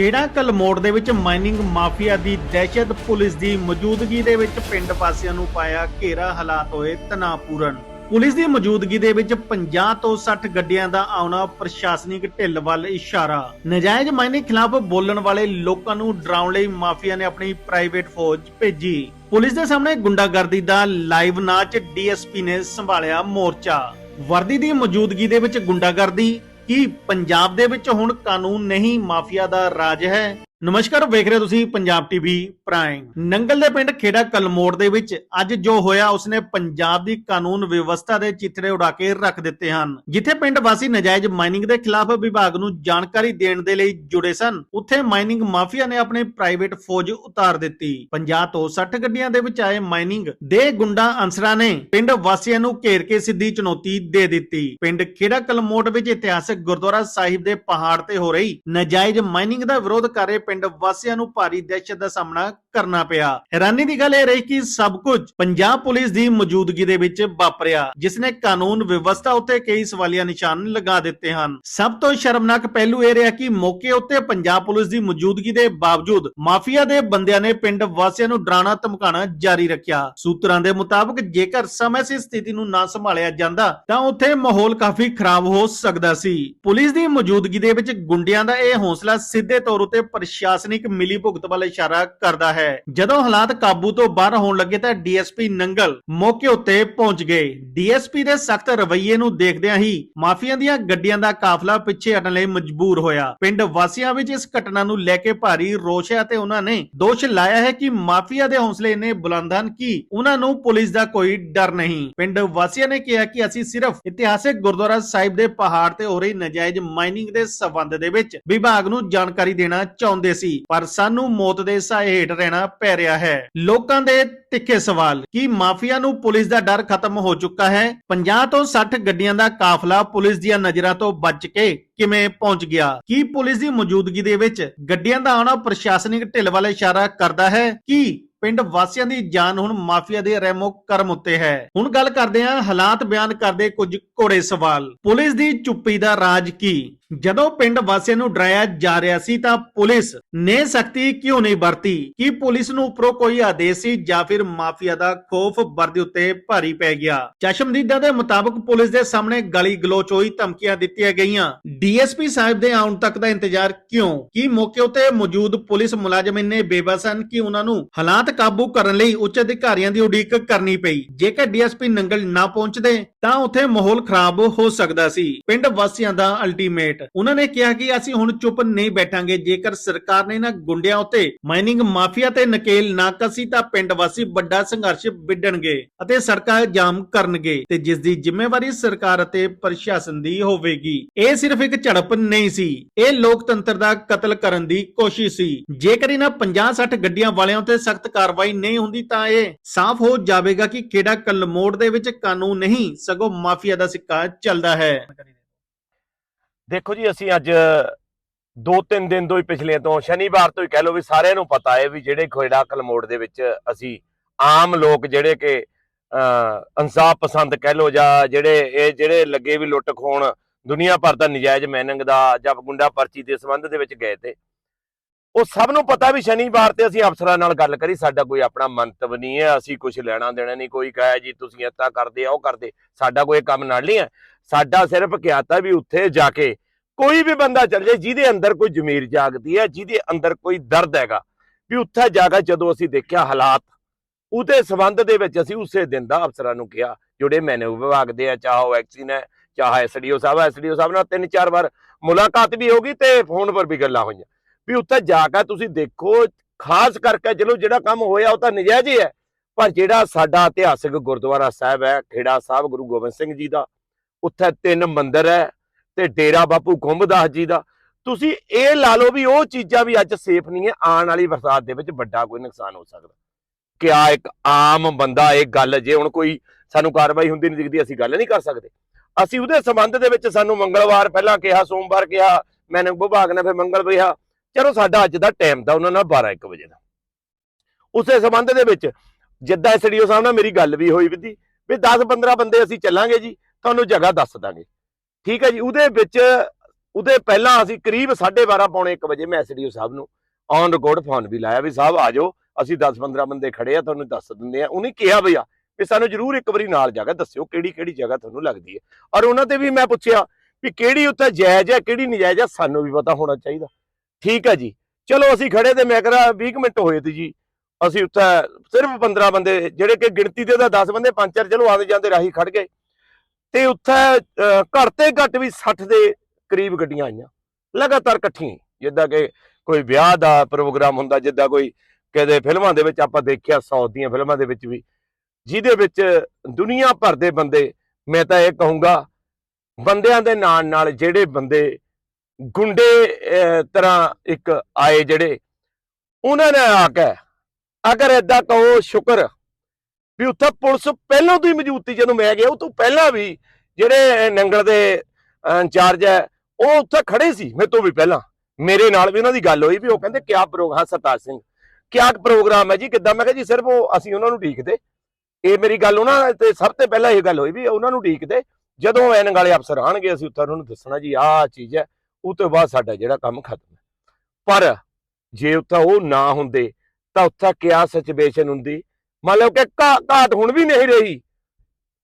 ਖੇੜਾ ਕਲਮੋੜ ਦੇ ਵਿੱਚ mining mafia ਦੀ ਦਹਿਸ਼ਤ ਪੁਲਿਸ ਦੀ ਮੌਜੂਦਗੀ ਦੇ ਵਿੱਚ ਪਿੰਡ ਵਾਸੀਆਂ ਨੂੰ ਪਾਇਆ ਘੇਰਾ ਹਾਲਾਤ ਹੋਏ ਤਣਾਅਪੂਰਨ। ਪੁਲਿਸ ਦੀ ਮੌਜੂਦਗੀ ਦੇ ਵਿੱਚ 50 ਤੋਂ 60 ਗੱਡੀਆਂ ਦਾ ਆਉਣਾ ਪ੍ਰਸ਼ਾਸਨਿਕ ਢਿੱਲ ਵੱਲ ਇਸ਼ਾਰਾ। ਨਜਾਇਜ਼ ਮਾਈਨਿੰਗ ਖਿਲਾਫ ਬੋਲਣ ਵਾਲੇ ਲੋਕਾਂ ਨੂੰ ਡਰਾਉਣ ਲਈ ਮਾਫੀਆ ਨੇ ਆਪਣੀ ਪ੍ਰਾਈਵੇਟ ਫੌਜ ਭੇਜੀ। ਪੁਲਿਸ ਦੇ ਸਾਹਮਣੇ ਗੁੰਡਾਗਰਦੀ ਦਾ ਲਾਈਵ ਨਾਚ ਡੀਐਸਪੀ ਨੇ ਸੰਭਾਲਿਆ ਮੋਰਚਾ। ਵਰਦੀ ਦੀ ਮੌਜੂਦਗੀ ਦੇ ਵਿੱਚ ਗੁੰਡਾਗਰਦੀ ਕੀ ਪੰਜਾਬ ਦੇ ਵਿੱਚ ਹੁਣ ਕਾਨੂੰਨ ਨਹੀਂ ਮਾਫੀਆ ਦਾ ਰਾਜ ਹੈ। ਨਮਸਕਾਰ, ਵੇਖ ਰਹੇ ਹੋ ਤੁਸੀਂ ਪੰਜਾਬ ਟੀਵੀ ਪ੍ਰਾਈਮ ਨੰਗਲ ਦੇ ਪਿੰਡ ਖੇੜਾ ਕਲਮੋੜ ਦੇ ਵਿੱਚ ਅੱਜ ਜੋ ਹੋਇਆ, ਉਸਨੇ ਪੰਜਾਬ ਦੀ ਕਾਨੂੰਨ ਵਿਵਸਥਾ ਦੇ ਚਿੱਤਰੇ ਉਡਾ ਕੇ ਰੱਖ ਦਿੱਤੇ ਹਨ। ਜਿੱਥੇ ਪਿੰਡ ਵਾਸੀ ਨਜਾਇਜ਼ ਮਾਈਨਿੰਗ ਦੇ ਖਿਲਾਫ ਵਿਭਾਗ ਨੂੰ ਜਾਣਕਾਰੀ ਦੇਣ ਦੇ ਲਈ ਜੁੜੇ ਸਨ, ਉੱਥੇ ਮਾਈਨਿੰਗ ਮਾਫੀਆ ਨੇ ਆਪਣੀ ਪ੍ਰਾਈਵੇਟ ਫੌਜ ਉਤਾਰ ਦਿੱਤੀ। 50 ਤੋਂ 60 ਗੱਡੀਆਂ ਦੇ ਵਿੱਚ ਆਏ ਮਾਈਨਿੰਗ ਦੇ ਗੁੰਡਾ ਅੰਸਰਾਂ ਨੇ ਪਿੰਡ ਵਾਸੀਆਂ ਨੂੰ ਘੇਰ ਕੇ ਸਿੱਧੀ ਚੁਣੌਤੀ ਦੇ ਦਿੱਤੀ। ਪਿੰਡ ਖੇੜਾ ਕਲਮੋੜ ਵਿੱਚ ਇਤਿਹਾਸਕ ਗੁਰਦੁਆਰਾ ਸਾਹਿਬ ਦੇ ਪਹਾੜ ਤੇ ਹੋ ਰਹੀ ਨਜਾਇਜ਼ ਮਾਈਨਿੰਗ ਦਾ ਵਿਰੋਧ ਕਰ ਰਹੇ ਪਿੰਡ ਵਾਸੀਆਂ ਨੂੰ ਭਾਰੀ ਦਹਿਸ਼ਤ ਦਾ ਸਾਹਮਣਾ ਕਰਨਾ ਪਿਆ। ਹੈਰਾਨੀ ਦੀ ਗੱਲ ਇਹ ਰਹੀ ਕਿ ਸਭ ਕੁਝ ਪੰਜਾਬ ਪੁਲਿਸ ਦੀ ਮੌਜੂਦਗੀ ਦੇ ਵਿੱਚ ਵਾਪਰਿਆ, ਜਿਸ ਨੇ ਕਾਨੂੰਨ ਵਿਵਸਥਾ ਉੱਤੇ ਕਈ ਸਵਾਲੀਆ ਨਿਸ਼ਾਨ ਲਗਾ ਦਿੱਤੇ ਹਨ। ਸਭ ਤੋਂ ਸ਼ਰਮਨਾਕ ਪਹਿਲੂ ਇਹ ਰਿਹਾ ਕਿ ਮੌਕੇ ਉੱਤੇ ਪੰਜਾਬ ਪੁਲਿਸ ਦੀ ਮੌਜੂਦਗੀ ਦੇ ਬਾਵਜੂਦ ਮਾਫੀਆ ਦੇ ਬੰਦਿਆਂ ਨੇ ਪਿੰਡ ਵਾਸੀਆਂ ਨੂੰ ਡਰਾਣਾ ਧਮਕਾਣਾ ਜਾਰੀ ਰੱਖਿਆ। ਸੂਤਰਾਂ ਦੇ ਮੁਤਾਬਕ, ਜੇਕਰ ਸਮੇਂ ਸਿਰ ਸਥਿਤੀ ਨੂੰ ਨਾ ਸੰਭਾਲਿਆ ਜਾਂਦਾ, ਤਾਂ ਉੱਥੇ ਮਾਹੌਲ ਕਾਫੀ ਖਰਾਬ ਹੋ ਸਕਦਾ ਸੀ। ਪੁਲਿਸ ਦੀ ਮੌਜੂਦਗੀ ਦੇ ਵਿੱਚ ਗੁੰਡਿਆਂ ਦਾ ਇਹ ਹੌਸਲਾ ਸਿੱਧੇ ਤੌਰ ਉਤੇ ਪ੍ਰਸ਼ਾਸਨਿਕ ਮਿਲੀ ਭੁਗਤ ਵੱਲ ਇਸ਼ਾਰਾ ਕਰਦਾ ਹੈ। ਜਦੋਂ ਹਾਲਾਤ ਕਾਬੂ ਤੋਂ ਬਾਹਰ ਹੋਣ ਲੱਗੇ ਤਾਂ ਡੀਐਸਪੀ ਨੰਗਲ ਮੌਕੇ ਉੱਤੇ ਪਹੁੰਚ ਗਏ। ਡੀਐਸਪੀ ਦੇ ਸਖਤ ਰਵੱਈਏ ਨੂੰ ਦੇਖਦਿਆਂ ਹੀ ਮਾਫੀਆ ਦੀਆਂ ਗੱਡੀਆਂ ਦਾ ਕਾਫਲਾ ਪਿੱਛੇ ਹਟਣ ਲਈ ਮਜਬੂਰ ਹੋਇਆ। ਪਿੰਡ ਵਾਸੀਆਂ ਵਿੱਚ ਇਸ ਘਟਨਾ ਨੂੰ ਲੈ ਕੇ ਭਾਰੀ ਰੋਸ਼ ਹੈ ਤੇ ਉਹਨਾਂ ਨੇ ਦੋਸ਼ ਲਾਇਆ ਹੈ ਕਿ ਮਾਫੀਆ ਦੇ ਹੌਸਲੇ ਇੰਨੇ ਬੁਲੰਦ ਹਨ ਕਿ ਉਹਨਾਂ ਨੂੰ ਪੁਲਿਸ ਦਾ ਕੋਈ ਡਰ ਨਹੀਂ। ਪਿੰਡ ਵਾਸੀਆਂ ਨੇ ਕਿਹਾ ਕਿ ਅਸੀਂ ਸਿਰਫ ਇਤਿਹਾਸਿਕ ਗੁਰਦੁਆਰਾ ਸਾਹਿਬ ਦੇ ਪਹਾੜ ਤੇ ਹੋ ਰਹੀ ਨਜਾਇਜ਼ ਮਾਈਨਿੰਗ ਦੇ ਸਬੰਧ ਦੇ ਵਿੱਚ ਵਿਭਾਗ ਨੂੰ ਜਾਣਕਾਰੀ ਦੇਣਾ ਚਾਹੁੰਦੇ ਸੀ। ਪਰ ਸਾਨੂੰ ਮੌਤ ਦੇ ਸਾਏ ਹੇਠ ਰਹਿਣਾ ਪੈ ਰਿਹਾ ਹੈ। ਲੋਕਾਂ ਦੇ ਤਿੱਖੇ ਸਵਾਲ। ਕੀ ਮਾਫੀਆ ਨੂੰ ਪੁਲਿਸ ਦਾ ਡਰ ਖਤਮ ਹੋ ਚੁੱਕਾ ਹੈ? 50 ਤੋਂ 60 ਗੱਡੀਆਂ ਦਾ ਕਾਫਲਾ ਪੁਲਿਸ ਦੀਆਂ ਨਜ਼ਰਾਂ ਤੋਂ ਬਚ ਕੇ ਕਿਵੇਂ ਪਹੁੰਚ ਗਿਆ? ਕੀ ਪੁਲਿਸ ਦੀ ਮੌਜੂਦਗੀ ਦੇ ਵਿੱਚ ਗੱਡੀਆਂ ਦਾ ਆਉਣਾ ਪ੍ਰਸ਼ਾਸਨਿਕ ਢਿੱਲ ਵੱਲ ਇਸ਼ਾਰਾ ਕਰਦਾ ਹੈ? ਕੀ ਪਿੰਡ ਵਾਸੀਆਂ ਦੀ ਜਾਨ ਹੁਣ ਮਾਫੀਆ ਦੇ ਰਹਿਮੋ ਕਰਮ ਉੱਤੇ ਹੈ? ਹੁਣ ਗੱਲ ਕਰਦੇ ਹਾਂ ਹਾਲਾਤ ਬਿਆਨ ਕਰਦੇ ਕੁਝ ਕੋੜੇ ਸਵਾਲ। ਪੁਲਿਸ ਦੀ ਚੁੱਪੀ ਦਾ ਰਾਜ ਕੀ? ਜਦੋਂ ਪਿੰਡ ਵਾਸੀਆਂ ਨੂੰ ਡਰਾਇਆ ਜਾ ਰਿਹਾ ਸੀ ਤਾਂ ਪੁਲਿਸ ਨੇ ਸਖਤੀ ਕਿਉਂ ਨਹੀਂ ਵਰਤੀ? ਕੀ ਪੁਲਿਸ ਨੂੰ ਉੱਪਰੋਂ ਕੋਈ ਆਦੇਸ਼ ਸੀ ਜਾਂ ਫਿਰ ਮਾਫੀਆ ਦਾ ਖੋਫ ਵਰਦੇ ਉੱਤੇ ਭਾਰੀ ਪੈ ਗਿਆ। ਚਸ਼ਮਦੀਦਾਂ ਦੇ ਮੁਤਾਬਕ ਪੁਲਿਸ ਦੇ ਸਾਹਮਣੇ ਗਲੀ ਗਲੋਚ ਹੋਈ, ਧਮਕੀਆਂ ਦਿੱਤੀਆਂ ਗਈਆਂ। ਡੀਐਸਪੀ ਸਾਹਿਬ ਦੇ ਆਉਣ ਤੱਕ ਦਾ ਇੰਤਜ਼ਾਰ ਕਿਉਂ? ਕੀ ਮੌਕੇ ਉੱਤੇ ਮੌਜੂਦ ਪੁਲਿਸ ਮੁਲਾਜ਼ਮ ਇੰਨੇ ਬੇਬਸ ਹਨ ਕਿ ਉਹਨਾਂ ਨੂੰ ਹਾਲਾਤ ਕਾਬੂ ਕਰਨ ਲਈ ਉੱਚ ਅਧਿਕਾਰੀਆਂ ਦੀ ਉਡੀਕ ਕਰਨੀ ਪਈ? ਜੇਕਰ ਡੀਐਸਪੀ ਨੰਗਲ ਨਾ ਪਹੁੰਚਦੇ, ਤਾਂ ਉੱਥੇ ਮਾਹੌਲ ਖਰਾਬ ਹੋ ਸਕਦਾ ਸੀ। ਪਿੰਡ ਵਾਸੀਆਂ ਦਾ ਅਲਟੀਮੇਟ ਉਹਨਾਂ ਨੇ ਕਿਹਾ ਕਿ ਅਸੀਂ ਹੁਣ ਚੁੱਪ ਨਹੀਂ ਬੈਠਾਂਗੇ। ਜੇਕਰ ਸਰਕਾਰ ਨੇ ਇਹਨਾਂ ਗੁੰਡਿਆਂ ਉੱਤੇ ਮਾਈਨਿੰਗ ਮਾਫੀਆ ਤੇ ਨਕੇਲ ਨਾ ਕਸੀ, ਤਾਂ ਪਿੰਡ ਵਾਸੀ ਵੱਡਾ ਸੰਘਰਸ਼ ਵਿੱਢਣਗੇ ਅਤੇ ਸੜਕਾਂ ਜਾਮ ਕਰਨਗੇ ਤੇ ਜਿਸ ਦੀ ਜ਼ਿੰਮੇਵਾਰੀ ਸਰਕਾਰ ਅਤੇ ਪ੍ਰਸ਼ਾਸਨ ਦੀ ਹੋਵੇਗੀ। ਇਹ ਸਿਰਫ ਇੱਕ ਝੜਪ ਨਹੀਂ ਸੀ। ਇਹ ਲੋਕਤੰਤਰ ਦਾ ਕਤਲ ਕਰਨ ਦੀ ਕੋਸ਼ਿਸ਼ ਸੀ। ਜੇਕਰ ਇਹਨਾਂ 50-60 ਗੱਡੀਆਂ ਵਾਲਿਆਂ ਉੱਤੇ ਸਖਤ ਕਾਰਵਾਈ ਨਹੀਂ ਹੁੰਦੀ ਤਾਂ ਇਹ ਸਾਫ਼ ਹੋ ਜਾਵੇਗਾ ਕਿ ਕਿਹੜਾ ਕਲਮੋੜ ਦੇ ਵਿੱਚ ਕਾਨੂੰਨ ਨਹੀਂ, ਸਗੋਂ ਮਾਫੀਆ ਦਾ ਸਿੱਕਾ ਚੱਲਦਾ ਹੈ। ਦੇਖੋ ਜੀ, ਅਸੀਂ ਅੱਜ ਦੋ ਤਿੰਨ ਦਿਨ ਤੋਂ ਹੀ ਪਿਛਲੇ ਤੋਂ ਸ਼ਨੀਵਾਰ ਤੋਂ ਹੀ ਕਹਿ ਲਓ ਵੀ ਸਾਰਿਆਂ ਨੂੰ ਪਤਾ ਹੈ ਵੀ ਜਿਹੜੇ ਖੋਇੜਾ ਕਲਮੋੜ ਦੇ ਵਿੱਚ ਅਸੀਂ ਆਮ ਲੋਕ ਜਿਹੜੇ ਕਿ ਇਨਸਾਫ ਪਸੰਦ ਕਹਿ ਲਓ ਜਾਂ ਜਿਹੜੇ ਇਹ ਜਿਹੜੇ ਲੱਗੇ ਵੀ ਲੁੱਟ ਖੋਣ ਦੁਨੀਆ ਭਰ ਦਾ ਨਜਾਇਜ਼ ਮੈਨਿੰਗ ਦਾ ਜਾਂ ਗੁੰਡਾ ਪਰਚੀ ਦੇ ਸੰਬੰਧ ਦੇ ਵਿੱਚ ਗਏ ਤੇ, ਉਹ ਸਭ ਨੂੰ ਪਤਾ ਵੀ ਸ਼ਨੀਵਾਰ ਤੇ ਅਸੀਂ ਅਫਸਰਾਂ ਨਾਲ ਗੱਲ ਕਰੀ, ਸਾਡਾ ਕੋਈ ਆਪਣਾ ਮੰਤਵ ਨਹੀਂ ਹੈ, ਅਸੀਂ ਕੁਝ ਲੈਣਾ ਦੇਣਾ ਨਹੀਂ, ਕੋਈ ਕਹੇ ਜੀ ਤੁਸੀਂ ਇੱਦਾਂ ਕਰਦੇ ਆ, ਉਹ ਕਰਦੇ, ਸਾਡਾ ਕੋਈ ਕੰਮ ਨਾਲ ਨਹੀਂ ਹੈ, ਸਾਡਾ ਸਿਰਫ ਕਿਹਾਤਾ ਵੀ ਉੱਥੇ ਜਾ ਕੇ ਕੋਈ ਵੀ ਬੰਦਾ ਚੱਲ ਜਾਏ, ਜਿਹਦੇ ਅੰਦਰ ਕੋਈ ਜ਼ਮੀਰ ਜਾਗਦੀ ਹੈ, ਜਿਹਦੇ ਅੰਦਰ ਕੋਈ ਦਰਦ ਹੈਗਾ, ਵੀ ਉੱਥੇ ਜਾ ਕੇ ਜਦੋਂ ਅਸੀਂ ਦੇਖਿਆ ਹਾਲਾਤ ਉਹਦੇ ਸਬੰਧ ਦੇ ਵਿੱਚ ਅਸੀਂ ਉਸੇ ਦਿਨ ਦਾ ਅਫਸਰਾਂ ਨੂੰ ਕਿਹਾ, ਜਿਹੜੇ ਮੈਨੂ ਵਿਭਾਗ ਦੇ ਆ, ਚਾਹੇ ਉਹ ਐਕਸੀਨ ਹੈ, ਚਾਹੇ ਐਸਡੀਓ ਸਾਹਿਬ ਐਸਡੀਓ ਸਾਹਿਬ ਨਾਲ ਤਿੰਨ ਚਾਰ ਵਾਰ ਮੁਲਾਕਾਤ ਵੀ ਹੋ ਗਈ ਤੇ ਫੋਨ ਪਰ ਵੀ ਗੱਲਾਂ ਹੋਈਆਂ। ਵੀ ਉੱਥੇ ਜਾ ਕੇ ਤੁਸੀਂ ਦੇਖੋ, ਖਾਸ ਕਰਕੇ ਚਲੋ ਜਿਹੜਾ ਕੰਮ ਹੋਇਆ ਉਹ ਤਾਂ ਨਜਾਇਜ਼ ਹੀ ਹੈ, ਪਰ ਜਿਹੜਾ ਸਾਡਾ ਇਤਿਹਾਸਿਕ ਗੁਰਦੁਆਰਾ ਸਾਹਿਬ ਹੈ, ਖੇੜਾ ਸਾਹਿਬ, ਗੁਰੂ ਗੋਬਿੰਦ ਸਿੰਘ ਜੀ ਦਾ, ਉੱਥੇ ਤਿੰਨ ਮੰਦਿਰ ਹੈ ਤੇ ਡੇਰਾ ਬਾਪੂ ਗੁੰਮਦਾਸ ਜੀ ਦਾ। ਤੁਸੀਂ ਇਹ ਲਾ ਲਓ ਵੀ ਉਹ ਚੀਜ਼ਾਂ ਵੀ ਅੱਜ ਸੇਫ ਨਹੀਂ ਹੈ, ਆਉਣ ਵਾਲੀ ਬਰਸਾਤ ਦੇ ਵਿੱਚ ਵੱਡਾ ਕੋਈ ਨੁਕਸਾਨ ਹੋ ਸਕਦਾ। ਕਿਆ ਇੱਕ ਆਮ ਬੰਦਾ ਇਹ ਗੱਲ, ਜੇ ਹੁਣ ਕੋਈ ਸਾਨੂੰ ਕਾਰਵਾਈ ਹੁੰਦੀ ਨਹੀਂ ਦਿਖਦੀ, ਅਸੀਂ ਗੱਲ ਨਹੀਂ ਕਰ ਸਕਦੇ। ਅਸੀਂ ਉਹਦੇ ਸੰਬੰਧ ਦੇ ਵਿੱਚ ਸਾਨੂੰ ਮੰਗਲਵਾਰ ਪਹਿਲਾਂ ਕਿਹਾ, ਸੋਮਵਾਰ ਕਿਹਾ ਮੈਨੂੰ ਵਿਭਾਗ ਨੇ ਫਿਰ ਮੰਗਲ ਕਿਹਾ। ਚਲੋ ਸਾਡਾ ਅੱਜ ਦਾ ਟਾਈਮ ਦਾ ਉਹਨਾਂ ਨਾਲ 12 1 ਵਜੇ ਦਾ। ਉਸੇ ਸੰਬੰਧ ਦੇ ਵਿੱਚ ਜਿੱਦਾਂ ਐਸਡੀਓ ਸਾਹਿਬ ਨਾਲ ਮੇਰੀ ਗੱਲ ਵੀ ਹੋਈ ਵੀ ਵੀ 10 15 ਬੰਦੇ ਅਸੀਂ ਚੱਲਾਂਗੇ ਜੀ, ਤੁਹਾਨੂੰ ਜਗ੍ਹਾ ਦੱਸ ਦਾਂਗੇ। ਠੀਕ ਹੈ ਜੀ, ਉਹਦੇ ਵਿੱਚ, ਉਹਦੇ ਪਹਿਲਾਂ ਅਸੀਂ ਕਰੀਬ 12:30 ਪੌਣੇ 1 ਵਜੇ ਮੈਂ ਐਸਡੀਓ ਸਾਹਿਬ ਨੂੰ ਔਨ ਰਿਕਾਰਡ ਫੋਨ ਵੀ ਲਾਇਆ ਵੀ ਸਾਹਿਬ ਆ ਜਾਓ ਅਸੀਂ 10-15 ਬੰਦੇ ਖੜੇ ਆ ਤੁਹਾਨੂੰ ਦੱਸ ਦਿੰਦੇ ਆ। ਉਹਨੇ ਕਿਹਾ ਭਈਆ ਵੀ ਸਾਨੂੰ ਜਰੂਰ ਇੱਕ ਵਾਰੀ ਨਾਲ ਜਾ ਕੇ ਦੱਸਿਓ ਕਿਹੜੀ ਕਿਹੜੀ ਜਗ੍ਹਾ ਤੁਹਾਨੂੰ ਲੱਗਦੀ ਹੈ ਔਰ ਉਹਨਾਂ ਤੇ ਵੀ ਮੈਂ ਪੁੱਛਿਆ ਵੀ ਕਿਹੜੀ ਉੱਥੇ ਜਾਇਜ਼ ਹੈ ਕਿਹੜੀ ਨਜਾਇਜ਼ ਹੈ ਸਾਨੂੰ ਵੀ ਪਤਾ ਹੋਣਾ ਚਾਹੀਦਾ। ਠੀਕ ਹੈ ਜੀ। ਚਲੋ ਅਸੀਂ ਖੜੇ ਤੇ ਮੈਂ ਕਰਾ 20 ਮਿੰਟ ਹੋਏ ਤੇ ਜੀ। ਅਸੀਂ ਉੱਥੇ ਸਿਰਫ 15 ਬੰਦੇ ਜਿਹੜੇ ਕਿ ਗਿਣਤੀ ਦੇ ਤਾਂ 10 ਬੰਦੇ ਪੰਜ ਚਾਰ ਚਲੋ ਆਉਂਦੇ ਜਾਂਦੇ ਰਾਹੀ ਖੜ ਗਏ। ਤੇ ਉੱਥੇ ਅਹ, ਘੱਟ ਤੇ ਘੱਟ ਵੀ 60 ਦੇ ਕਰੀਬ ਗੱਡੀਆਂ ਆਈਆਂ। ਲਗਾਤਾਰ ਇਕੱਠੀਆਂ ਜਿੱਦਾਂ ਕਿ ਕੋਈ ਵਿਆਹ ਦਾ ਪ੍ਰੋਗਰਾਮ ਹੁੰਦਾ ਜਿੱਦਾਂ ਕੋਈ ਕਦੇ ਫਿਲਮਾਂ ਦੇ ਵਿੱਚ ਆਪਾਂ ਦੇਖਿਆ ਸਾਊਥ ਦੀਆਂ ਫਿਲਮਾਂ ਦੇ ਵਿੱਚ ਵੀ, ਜਿਹਦੇ ਵਿੱਚ ਦੁਨੀਆ ਭਰ ਦੇ ਬੰਦੇ, ਮੈਂ ਤਾਂ ਇਹ ਕਹੂੰਗਾ, ਬੰਦਿਆਂ ਦੇ ਨਾਲ ਨਾਲ ਜਿਹੜੇ ਬੰਦੇ ਗੁੰਡੇ ਤਰ੍ਹਾਂ ਇੱਕ ਆਏ ਜਿਹੜੇ, ਉਹਨਾਂ ਨੇ ਆ ਕੇ, ਅਗਰ ਏਦਾਂ ਕਹੋ ਸ਼ੁਕਰ, ਵੀ ਉੱਥੇ ਪੁਲਿਸ ਪਹਿਲਾਂ ਤੋਂ ਹੀ ਮੌਜੂਦ ਸੀ, ਜਦੋਂ ਮੈਂ ਗਿਆ, ਉਹ ਤੋਂ ਪਹਿਲਾਂ ਵੀ ਜਿਹੜੇ ਨੰਗਲ ਦੇ ਇੰਚਾਰਜ ਹੈ, ਉਹ ਉੱਥੇ ਖੜੇ ਸੀ, ਮੇਰੇ ਤੋਂ ਵੀ ਪਹਿਲਾਂ। ਮੇਰੇ ਨਾਲ ਵੀ ਉਹਨਾਂ ਦੀ ਗੱਲ ਹੋਈ ਵੀ ਉਹ ਕਹਿੰਦੇ, ਕਿਆ ਪ੍ਰੋਗਰਾਮ ਸਰਤਾਜ ਸਿੰਘ? ਕਿਆ ਪ੍ਰੋਗਰਾਮ ਹੈ ਜੀ, ਕਿੱਦਾਂ? ਮੈਂ ਕਿਹਾ ਜੀ, ਸਿਰਫ ਉਹ ਅਸੀਂ ਉਹਨਾਂ ਨੂੰ ਢੀਕਦੇ। ਇਹ ਮੇਰੀ ਗੱਲ ਉਹਨਾਂ ਤੇ ਸਭ ਤੋਂ ਪਹਿਲਾਂ ਇਹ ਗੱਲ ਹੋਈ ਵੀ ਉਹਨਾਂ ਨੂੰ ਢੀਕਦੇ। ਜਦੋਂ ਐਨਕ ਵਾਲੇ ਅਫਸਰ ਆਣਗੇ, ਅਸੀਂ ਉੱਥੇ ਉਹਨਾਂ ਨੂੰ ਦੱਸਣਾ ਜੀ, ਆਹ ਚੀਜ਼ ਹੈ, ਉਹ ਤੋਂ ਬਾਅਦ ਸਾਡਾ ਜਿਹੜਾ ਕੰਮ ਖਤਮ ਹੈ। ਪਰ ਜੇ ਉੱਥੇ ਉਹ ਨਾ ਹੁੰਦੇ, ਤਾਂ ਉੱਥੇ ਕਿਆ ਸਿਚੁਏਸ਼ਨ ਹੁੰਦੀ? ਮੰਨ ਲਓ ਕਿ ਘਾ- ਘਾਟ ਹੁਣ ਵੀ ਨਹੀਂ ਰਹੀ।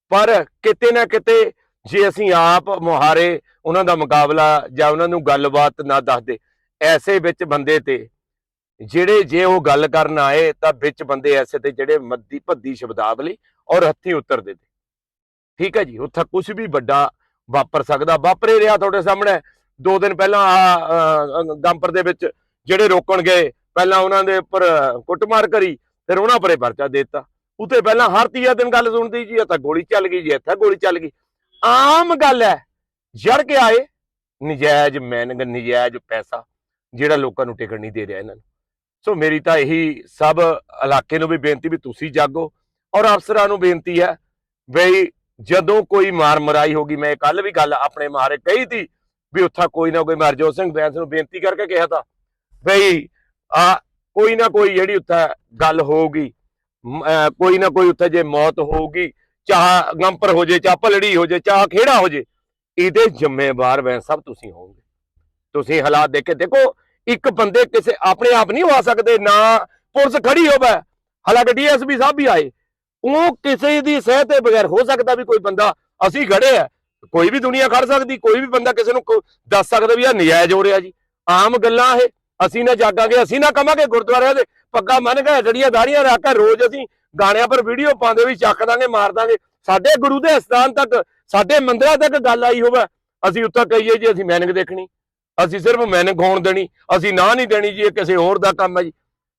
ਪਰ ਕਿਤੇ ਨਾ ਕਿਤੇ ਜੇ ਅਸੀਂ ਆਪ ਮੁਹਾਰੇ ਉਹਨਾਂ ਦਾ ਮੁਕਾਬਲਾ ਜਾਂ ਉਹਨਾਂ ਨੂੰ ਗੱਲਬਾਤ ਨਾ ਦੱਸਦੇ, ਐਸੇ ਵਿੱਚ ਬੰਦੇ ਤੇ ਜਿਹੜੇ ਜੇ ਉਹ ਗੱਲ ਕਰਨ ਆਏ ਤਾਂ ਵਿੱਚ ਬੰਦੇ ਐਸੇ ਤੇ ਜਿਹੜੇ ਮੱਦੀ ਭੱਦੀ ਸ਼ਬਦਾਵਲੀ ਔਰ ਹੱਥੀ ਉਤਰਦੇ ਤੇ ਠੀਕ ਹੈ ਜੀ, ਉੱਥੇ ਕੁਝ ਵੀ ਵੱਡਾ ਵਾਪਰ ਸਕਦਾ, ਵਾਪਰੇ ਰਿਹਾ ਤੁਹਾਡੇ ਸਾਹਮਣੇ। ਦੋ ਦਿਨ ਪਹਿਲਾਂ ਆ ਗੰਪਰ ਦੇ ਵਿੱਚ ਜਿਹੜੇ ਰੋਕਣ ਗਏ, ਪਹਿਲਾਂ ਉਹਨਾਂ ਦੇ ਉੱਪਰ ਕੁੱਟਮਾਰ ਕਰੀ, ਫਿਰ ਉਹਨਾਂ ਪਰੇ ਪਰਚਾ ਦੇ ਦਿੱਤਾ। ਉਤੇ ਪਹਿਲਾਂ ਹਰ ਤੀਆ ਦਿਨ ਗੱਲ ਸੁਣਦੀ ਜੀ ਇੱਥੇ ਗੋਲੀ ਚੱਲ ਗਈ ਜੀ, ਇੱਥੇ ਗੋਲੀ ਚੱਲ ਗਈ। ਆਮ ਗੱਲ ਹੈ, ਜੜ ਕੇ ਆਏ, ਨਜਾਇਜ਼ ਮੈਨਗ, ਨਜਾਇਜ਼ ਪੈਸਾ, ਜਿਹੜਾ ਲੋਕਾਂ ਨੂੰ ਟਿਕਣ ਨਹੀਂ ਦੇ ਰਿਹਾ ਇਹਨਾਂ ਨੂੰ। ਸੋ ਮੇਰੀ ਤਾਂ ਇਹੀ ਸਭ ਇਲਾਕੇ ਨੂੰ ਵੀ ਬੇਨਤੀ ਵੀ ਤੁਸੀਂ ਜਾਗੋ ਔਰ ਅਫਸਰਾਂ ਨੂੰ ਬੇਨਤੀ ਹੈ ਬਈ ਜਦੋਂ ਕੋਈ ਮਾਰ ਮਰਾਈ ਹੋਗੀ ਮੈਂ ਕੱਲ ਵੀ ਗੱਲ ਆਪਣੇ ਮਾਰੇ ਕਹੀ ਤੀ ਵੀ ਉੱਥਾ ਕੋਈ ਨਾ ਕੋਈ ਮਰਜੋਤ ਸਿੰਘ ਬੈਂਸ ਨੂੰ ਬੇਨਤੀ ਕਰਕੇ ਕਿਹਾ ਤਾ ਬਈ ਆ ਕੋਈ ਨਾ ਕੋਈ ਜਿਹੜੀ ਉੱਥੇ ਗੱਲ ਹੋਊਗੀ ਅਹ ਕੋਈ ਨਾ ਕੋਈ ਉੱਥੇ ਜੇ ਮੌਤ ਹੋਊਗੀ, ਚਾਹ ਗੰਪਰ ਹੋ ਜੇ, ਚਾਹ ਭਲੜੀ ਹੋ ਜੇ, ਚਾਹ ਖੇੜਾ ਹੋ ਜੇ, ਇਹਦੇ ਜ਼ਿੰਮੇਵਾਰ ਵੈ ਸਭ ਤੁਸੀਂ ਹੋਵੋਗੇ। ਤੁਸੀਂ ਹਾਲਾਤ ਦੇਖ ਕੇ ਦੇਖੋ ਇੱਕ ਬੰਦੇ ਕਿਸੇ ਆਪਣੇ ਆਪ ਨਹੀਂ ਹੋ ਸਕਦੇ, ਨਾ ਪੁਲਿਸ ਖੜੀ ਹੋਵੇ। ਹਾਲਾਂਕਿ ਡੀਐਸਪੀ ਸਾਹਿਬ ਵੀ ਆਏ। ਉਹ ਕਿਸੇ ਦੀ ਸਹਿ ਤੇ ਬਗੈਰ ਹੋ ਸਕਦਾ ਵੀ ਕੋਈ ਬੰਦਾ, ਅਸੀਂ ਖੜੇ ਆ। ਕੋਈ ਵੀ ਦੁਨੀਆ ਖੜ ਸਕਦੀ, ਕੋਈ ਵੀ ਬੰਦਾ ਕਿਸੇ ਨੂੰ ਦੱਸ ਸਕਦਾ ਵੀ ਆ ਨਜਾਇਜ਼ ਹੋ ਰਿਹਾ ਜੀ। ਆਮ ਗੱਲਾਂ ਇਹ, ਅਸੀਂ ਨਾ ਜਾਗਾਂਗੇ, ਅਸੀਂ ਨਾ ਕਵਾਂਗੇ ਗੁਰਦੁਆਰਿਆਂ ਦੇ ਪੱਗਾ ਮੰਨ ਕੇ ਜੜੀਆਂ ਦਾੜੀਆਂ ਰੱਖ ਕੇ ਰੋਜ਼ ਅਸੀਂ ਗਾਣਿਆਂ ਪਰ ਵੀਡੀਓ ਪਾਉਂਦੇ ਵੀ ਚੱਕ ਦਾਂਗੇ, ਮਾਰ ਦਾਂਗੇ। ਸਾਡੇ ਗੁਰੂ ਦੇ ਅਸਥਾਨ ਤੱਕ, ਸਾਡੇ ਮੰਦਿਰਾਂ ਤੱਕ ਗੱਲ ਆਈ ਹੋਵੇ, ਅਸੀਂ ਉੱਥੇ ਕਹੀਏ ਜੀ, ਅਸੀਂ ਮੈਨਿੰਗ ਦੇਖਣੀ। ਅਸੀਂ ਸਿਰਫ ਮੈਨਿੰਗ ਹੋਣ ਦੇਣੀ, ਅਸੀਂ ਨਾ ਨਹੀਂ ਦੇਣੀ ਜੀ, ਇਹ ਕਿਸੇ ਹੋਰ ਦਾ ਕੰਮ ਹੈ ਜੀ।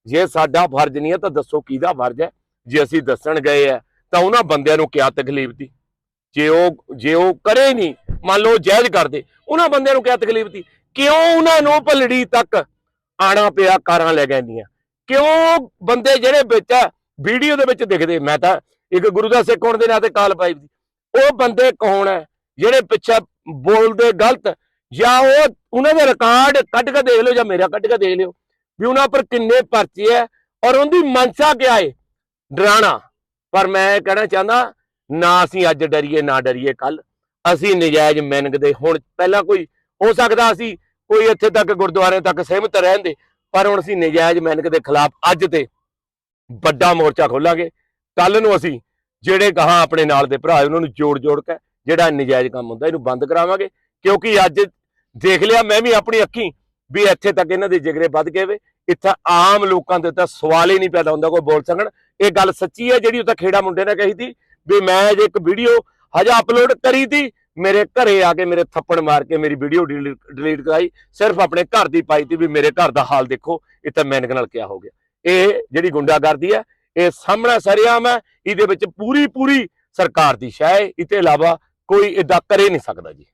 ਜੇ ਸਾਡਾ ਫਰਜ਼ ਨਹੀਂ ਹੈ ਤਾਂ ਦੱਸੋ ਕਿਹਦਾ ਫਰਜ਼ ਹੈ? ਜੇ ਅਸੀਂ ਦੱਸਣ ਗਏ ਆ ਤਾਂ ਉਹਨਾਂ ਬੰਦਿਆਂ ਨੂੰ ਕਿਆ ਤਕਲੀਫ ਦੀ? ਜੇ ਉਹ ਜੇ ਉਹ ਕਰੇ ਨਹੀਂ, ਮੰਨ ਲਓ ਜਾਇਜ਼ ਕਰਦੇ ਉਹਨਾਂ ਬੰਦਿਆਂ ਨੂੰ ਕਿਆ ਤਕਲੀਫ ਦੀ? ਕਿਉਂ ਉਹਨਾਂ ਨੂੰ ਭਲੜੀ ਤੱਕ ਆਣਾ ਪਿਆ ਕਾਰਾਂ ਲੈ ਗਈਆਂ ਕਿਉਂ ਬੰਦੇ ਜਿਹੜੇ ਵਿੱਚ ਵੀਡੀਓ ਦੇ ਵਿੱਚ ਦਿਖਦੇ, ਮੈਂ ਤਾਂ ਇੱਕ ਗੁਰੂ ਦਾ ਸਿੱਖ ਹੋਣ ਦੇ ਨਾਤੇ ਕਾਲ ਪਾਈ ਉਹ ਬੰਦੇ ਕੌਣ ਹੈ, ਜਿਹੜੇ ਪਿੱਛੇ ਬੋਲਦੇ ਗਲਤ ਜਾਂ ਉਹ ਉਹਨਾਂ ਦਾ ਰਿਕਾਰਡ ਕੱਢ ਕੇ ਦੇਖ ਲਓ ਜਾਂ ਮੇਰਾ ਕੱਢ ਕੇ ਦੇਖ ਲਿਓ ਵੀ ਉਹਨਾਂ ਪਰ ਕਿੰਨੇ ਪਰਚੇ ਹੈ ਔਰ ਉਹਦੀ ਮਨਸਾ ਕਿਆ ਏ? ਡਰਾਣਾ। ਪਰ ਮੈਂ ਕਹਿਣਾ ਚਾਹੁੰਦਾ, ਨਾ ਅਸੀਂ ਅੱਜ ਡਰੀਏ, ਨਾ ਡਰੀਏ ਕੱਲ। ਅਸੀਂ ਨਜਾਇਜ਼ ਮੈਨਗ ਦੇ। ਹੁਣ ਪਹਿਲਾਂ ਕੋਈ ਹੋ ਸਕਦਾ ਅਸੀਂ ਕੋਈ ਇੱਥੇ ਤੱਕ ਗੁਰਦੁਆਰੇ ਤੱਕ ਸਹਿਮਤ ਰਹਿੰਦੇ, ਪਰ ਹੁਣ ਅਸੀਂ ਨਜਾਇਜ਼ ਮੈਨਗ ਦੇ ਖਿਲਾਫ ਅੱਜ ਤੇ ਵੱਡਾ ਮੋਰਚਾ ਖੋਲਾਂਗੇ। ਕੱਲ ਨੂੰ ਅਸੀਂ ਜਿਹੜੇ ਕਹਾ ਆਪਣੇ ਨਾਲ ਦੇ ਭਰਾ ਉਹਨਾਂ ਨੂੰ ਜੋੜ ਜੋੜ ਕੇ ਜਿਹੜਾ ਨਜਾਇਜ਼ ਕੰਮ ਹੁੰਦਾ, ਇਹਨੂੰ ਬੰਦ ਕਰਾਵਾਂਗੇ। ਕਿਉਂਕਿ ਅੱਜ ਦੇਖ ਲਿਆ ਮੈਂ ਵੀ ਆਪਣੀ ਅੱਖੀਂ ਵੀ ਇੱਥੇ ਤੱਕ ਇਹਨਾਂ ਦੇ ਜਿਗਰੇ ਵੱਧ ਗਏ ਵੇ। ਇੱਥੇ ਆਮ ਲੋਕਾਂ ਦੇ ਤਾਂ ਸਵਾਲ ਹੀ ਨਹੀਂ ਪੈਦਾ ਹੁੰਦਾ ਕੋਈ ਬੋਲ ਸਕਣ। ਇਹ ਗੱਲ ਸੱਚੀ ਹੈ ਜਿਹੜੀ ਉੱਥੇ ਖੇੜਾ ਮੁੰਡੇ ਨੇ ਕਹੀ ਸੀ ਵੀ ਮੈਂ ਜੇ ਇੱਕ ਵੀਡੀਓ ਹਜੇ ਅਪਲੋਡ ਕਰੀ ਤੀ ਮੇਰੇ ਘਰੇ ਆ ਕੇ ਮੇਰੇ ਥੱਪੜ ਮਾਰ ਕੇ ਮੇਰੀ ਵੀਡੀਓ ਡਿਲੀਟ ਕਰਾਈ, ਸਿਰਫ ਆਪਣੇ ਘਰ ਦੀ ਪਾਈ ਤੀ ਵੀ ਮੇਰੇ ਘਰ ਦਾ ਹਾਲ ਦੇਖੋ ਇੱਥੇ ਮੈਨਕ ਨਾਲ ਕਿਆ ਹੋ ਗਿਆ। ਇਹ ਜਿਹੜੀ ਗੁੰਡਾਗਰਦੀ ਹੈ, ਇਹ ਸਾਹਮਣਾ ਸਰਿਆਮ ਹੈ, ਇਹਦੇ ਵਿੱਚ ਪੂਰੀ ਪੂਰੀ ਸਰਕਾਰ ਦੀ ਸ਼ਾਇ ਇਹ ਤੋਂ ਇਲਾਵਾ ਕੋਈ ਇਦਾਂ ਕਰੇ ਨਹੀਂ ਸਕਦਾ ਜੀ।